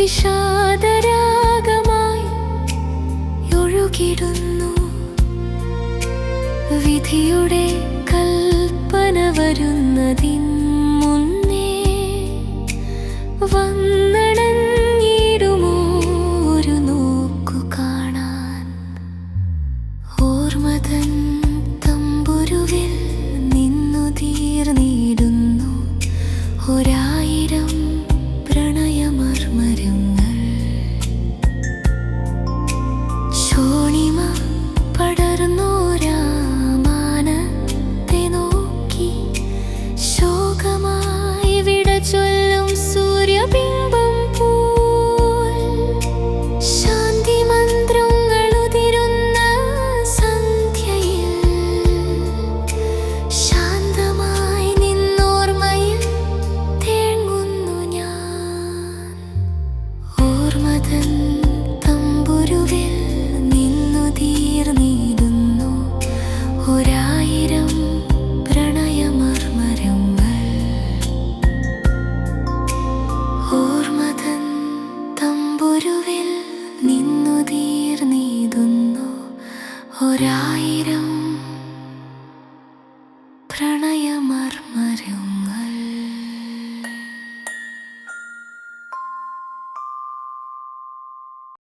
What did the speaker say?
വിഷാദരാഗമായി ഒഴുകിടുന്നു. വിധിയുടെ കൽപ്പന വരുന്നതിൻ മുന്നേ വന്ന ഒരായിരം